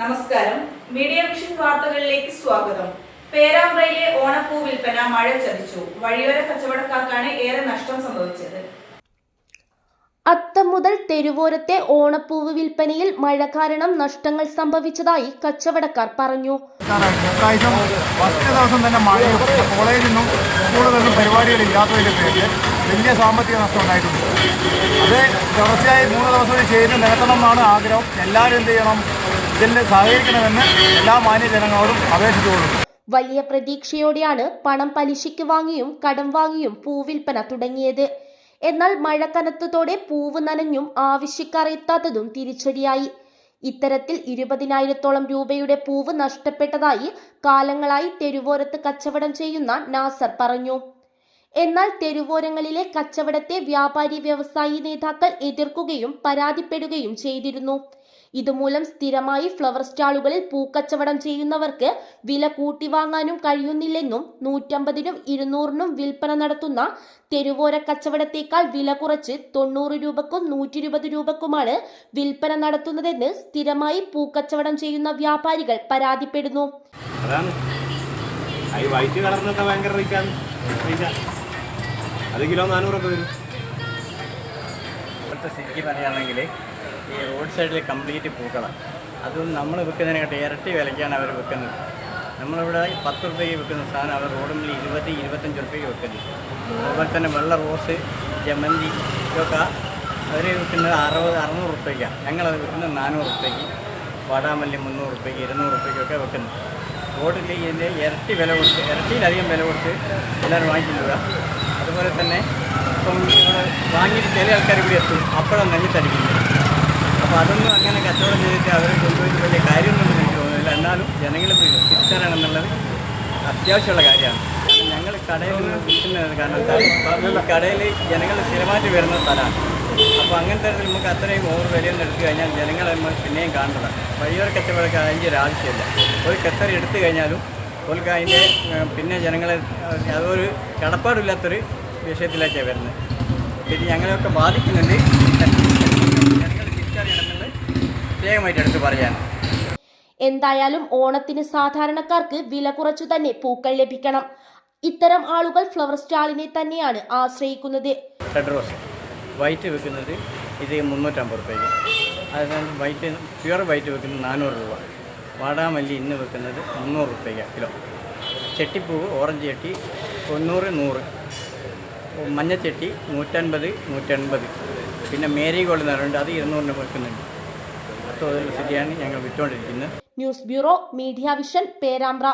നമസ്കാരം. Media vision വാർത്തകളിലേക്ക് സ്വാഗതം. പേരാമ്പ്രയിലെ ഓണപ്പൂ വിൽപ്പന മഴ ചതിച്ചു. വഴിയോര കച്ചവടക്കാർക്കാണ് ഏറെ നഷ്ടം സംഭവിച്ചത്. അത്തം മുതൽ തെരുവോരത്തെ ഓണപ്പൂവ് വിൽപ്പനയിൽ മഴ കാരണം നഷ്ടങ്ങൾ സംഭവിച്ചതായി കച്ചവടക്കാർ പറഞ്ഞു. ഫസ്റ്റ് ദിവസം തന്നെ മഴയും കോളേജിൽ നിന്നും സ്കൂളുകളിലും പരിപാടികളില്ലാത്തതിന്റെ പേരിൽ വലിയ സാമ്പത്തിക നഷ്ടം ഉണ്ടായിട്ടുണ്ട്. അത് തുടർച്ചയായി മൂന്ന് ദിവസം ചെയ്ത് നിരത്തണം എന്നാണ് ആഗ്രഹം. എല്ലാവരും എന്ത് ചെയ്യണം? ഇതിൽ സഹകരിക്കണമെന്ന് എല്ലാ മാന്യജനങ്ങളോടും അപേക്ഷിച്ചുകൊള്ളുന്നു. വലിയ പ്രതീക്ഷയോടെയാണ് പണം പലിശയ്ക്ക് വാങ്ങിയും കടം വാങ്ങിയും പൂവിൽപ്പന തുടങ്ങിയത്. എന്നാൽ മഴ കനത്തതോടെ പൂവ് നനഞ്ഞും ആവശ്യക്കാർ എത്താത്തതും തിരിച്ചടിയായി. ഇത്തരത്തിൽ ഇരുപതിനായിരത്തോളം രൂപയുടെ പൂവ് നഷ്ടപ്പെട്ടതായി കാലങ്ങളായി തെരുവോരത്ത് കച്ചവടം ചെയ്യുന്ന നാസർ പറഞ്ഞു. എന്നാൽ തെരുവോരങ്ങളിലെ കച്ചവടത്തെ വ്യാപാരി വ്യവസായി നേതാക്കൾ എതിർക്കുകയും പരാതിപ്പെടുകയും ചെയ്തിരുന്നു. ഇതുമൂലം സ്ഥിരമായി ഫ്ലവർ സ്റ്റാളുകളിൽ പൂക്കച്ചവടം ചെയ്യുന്നവർക്ക് വില കൂട്ടി വാങ്ങാനും കഴിയുന്നില്ലെന്നും നൂറ്റമ്പതിനും ഇരുന്നൂറിനും വിൽപ്പന നടത്തുന്ന തെരുവോര കച്ചവടത്തേക്കാൾ വില കുറച്ച് തൊണ്ണൂറ് രൂപക്കും നൂറ്റി ഇരുപത് രൂപക്കുമാണ് വിൽപ്പന നടത്തുന്നതെന്ന് സ്ഥിരമായി പൂക്കച്ചവടം ചെയ്യുന്ന വ്യാപാരികൾ പരാതിപ്പെടുന്നു. അത് കിലോ നാനൂറൊക്കെ വരും. ഇപ്പോഴത്തെ സ്ഥിതിക്ക് പറയുകയാണെങ്കിൽ ഈ റോഡ് സൈഡിൽ കംപ്ലീറ്റ് പൂക്കളാണ്. അതും നമ്മൾ വിൽക്കുന്നതിനെക്കാട്ടി ഇരട്ടി വിലയ്ക്കാണ് അവർ വിൽക്കുന്നത്. നമ്മളിവിടെ പത്ത് റുപ്യയ്ക്ക് വിൽക്കുന്ന സാധനം അവർ റോഡിൽ ഇരുപത്തി ഇരുപത്തഞ്ച് റുപ്യയ്ക്ക് വിൽക്കുന്നത് അതുപോലെ തന്നെ വെള്ള റോസ് ജമന്തി ഇതൊക്കെ അവർ വിൽക്കുന്നത് അറുപത് അറുന്നൂറ് റുപ്യയ്ക്കാണ് ഞങ്ങളത് വിൽക്കുന്നത് നാനൂറ് റുപ്യയ്ക്ക് വാടാമല്ലി മുന്നൂറ് റുപ്യയ്ക്ക് ഇരുന്നൂറ് റുപ്യയ്ക്കൊക്കെ വെക്കുന്നത് റോഡിൽ ഇതിന്റെ ഇരട്ടി വില കൊടുത്ത് ഇരട്ടിയിലധികം വില കൊടുത്ത് എല്ലാവരും വാങ്ങിച്ചില്ല അതുപോലെ തന്നെ ഇപ്പം വാങ്ങിയിട്ട് ചില ആൾക്കാർ ഇവിടെ എത്തും. അപ്പോഴാണ് നെഞ്ഞിത്തടിക്കുന്നത് അപ്പോൾ അതൊന്നും അങ്ങനെ കച്ചവടം ചെയ്തിട്ട് അവർ കൊണ്ടുപോയിട്ട് വലിയ കാര്യമൊന്നും എനിക്ക് തോന്നുന്നില്ല. എന്നാലും ജനങ്ങൾ തിരിച്ചറിയണമെന്നുള്ളത് അത്യാവശ്യമുള്ള കാര്യമാണ്. ഞങ്ങൾ കടയിൽ നിന്ന് വിൽക്കുന്നത് കാരണം കടയിൽ ജനങ്ങൾ സ്ഥിരമായിട്ട് വരുന്ന സ്ഥലമാണ്. അപ്പോൾ അങ്ങനത്തെ തരത്തിൽ നമുക്ക് അത്രയും ഓവർ വിലയൊന്നും എടുത്തു കഴിഞ്ഞാൽ ജനങ്ങളെ നമ്മൾ പിന്നെയും കാണണ്ട. വലിയൊരു കച്ചവടമൊക്കെ അതിന്റെ ഒരു ആവശ്യമില്ല. ഒരു കച്ചറി എടുത്തു കഴിഞ്ഞാലും ഓർക്ക് അതിന്റെ പിന്നെ ജനങ്ങളെ അതൊരു കടപ്പാടില്ലാത്തൊരു വിഷയത്തിലേക്കാണ് വരുന്നത് ഇത് ഞങ്ങളെയൊക്കെ ബാധിക്കുന്നുണ്ട്. ജനങ്ങൾ തിരിച്ചറിയണമെന്നുള്ളത് പ്രത്യേകമായിട്ട് എടുത്ത് പറയാനാണ്. എന്തായാലും ഓണത്തിന് സാധാരണക്കാർക്ക് വില കുറച്ചു തന്നെ പൂക്കൾ ലഭിക്കണം. ഇത്തരം ആളുകൾ ഫ്ലവർ സ്റ്റാളിനെ തന്നെയാണ് ആശ്രയിക്കുന്നത്. റെഡ് റോസ് വൈറ്റ് വെക്കുന്നത് ഇത് മുന്നൂറ്റമ്പത് റുപ്യ അതായത് വൈറ്റ് പ്യുവർ വൈറ്റ് വെക്കുന്നത് നാനൂറ് രൂപ. വാടാമല്ലി ഇന്ന് വെക്കുന്നത് മുന്നൂറ് റുപ്യ കിലോ. ചെട്ടിപ്പൂവ് ഓറഞ്ച് ചട്ടി തൊണ്ണൂറ് നൂറ്. മഞ്ഞച്ചട്ടി നൂറ്റൻപത് നൂറ്റൻപത്. പിന്നെ മേരി ഗോൾഡ് എന്ന് പറയുന്നത് അത് ഇരുന്നൂറിന് വെക്കുന്നുണ്ട് അത്ര സ്ഥിതിയാണ് ഞങ്ങൾ വിറ്റുകൊണ്ടിരിക്കുന്നത്. News bureau Media Vision Perambra.